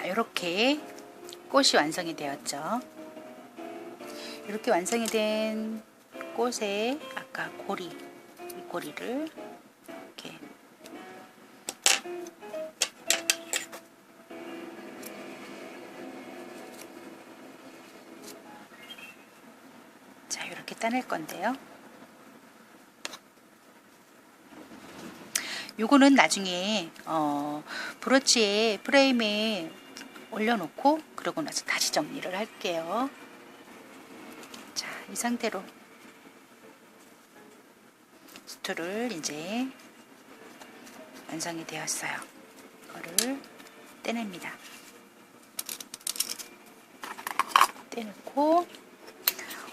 자, 이렇게 꽃이 완성이 되었죠. 이렇게 완성이 된 꽃에 아까 고리, 이 고리를 이렇게 자, 이렇게 따낼 건데요. 요거는 나중에 어, 브로치에 프레임에 올려놓고 그러고 나서 다시 정리를 할게요. 자, 이 상태로 스토를 이제 완성이 되었어요. 이거를 떼냅니다. 떼놓고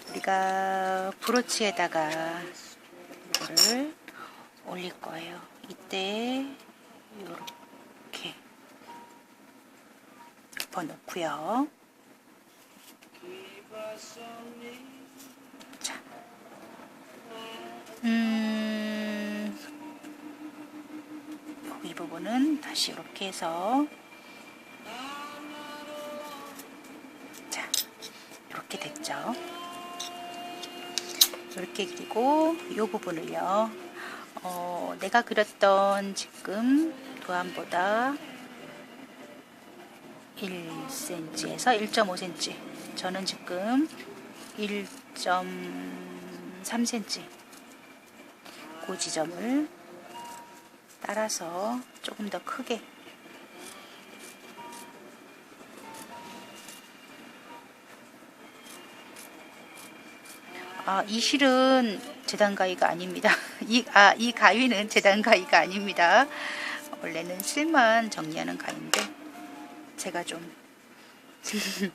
우리가 브로치에다가 이거를 올릴 거예요. 이때 이렇게 덮어 놓고요. 자, 음, 여기 부분은 다시 이렇게 해서 자, 이렇게 됐죠. 이렇게 그리고 이 부분을요. 어, 내가 그렸던 지금 도안보다 1cm에서 1.5cm 저는 지금 1.3cm 그 지점을 따라서 조금 더 크게 아, 이 실은 재단 가위가 아닙니다. 이, 아, 이 가위는 재단 가위가 아닙니다. 원래는 실만 정리하는 가위인데, 제가 좀,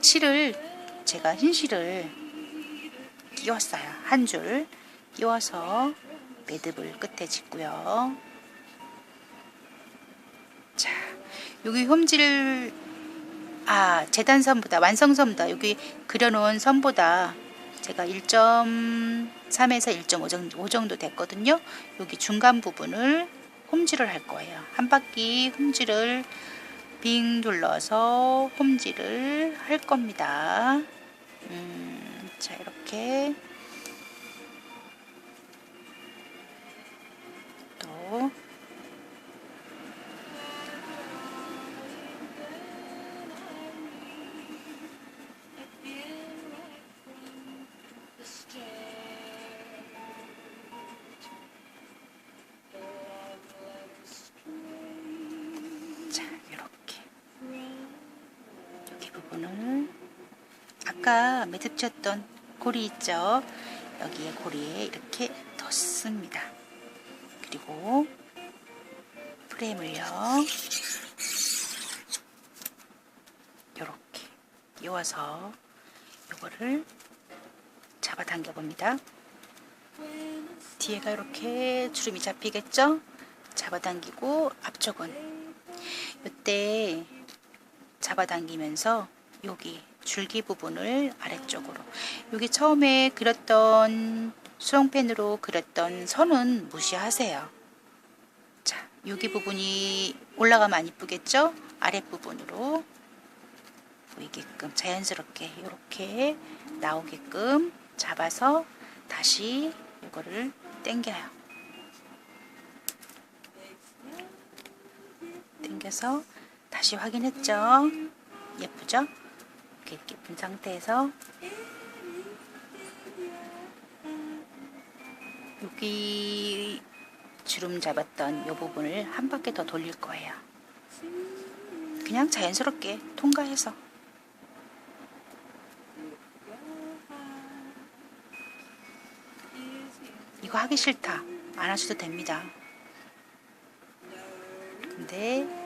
실을, 제가 흰 실을 끼웠어요. 한 줄 끼워서 매듭을 끝에 짓고요. 자, 여기 홈질 아, 재단선보다 완성선보다 여기 그려놓은 선보다 제가 1.3에서 1.5 정도, 정도 됐거든요. 여기 중간 부분을 홈질을 할 거예요. 한 바퀴 홈질을 빙 둘러서 홈질을 할 겁니다. 음, 자, 이렇게 아까 매듭 쳤던 고리 있죠? 여기에 고리에 이렇게 뒀습니다. 그리고 프레임을요. 이렇게 끼워서 이거를 잡아당겨 봅니다. 뒤에가 이렇게 주름이 잡히겠죠? 잡아당기고 앞쪽은 이때 잡아당기면서 여기 줄기 부분을 아래쪽으로 여기 처음에 그렸던 수렁펜으로 그렸던 선은 무시하세요. 자, 여기 부분이 올라가면 안 이쁘겠죠? 아랫부분으로 보이게끔 자연스럽게 이렇게 나오게끔 잡아서 다시 이거를 당겨요. 당겨서 다시 확인했죠? 예쁘죠? 이렇게 예쁜 상태에서 여기 주름 잡았던 이 부분을 한 바퀴 더 돌릴 거예요. 그냥 자연스럽게 통과해서 이거 하기 싫다 안 하셔도 됩니다. 근데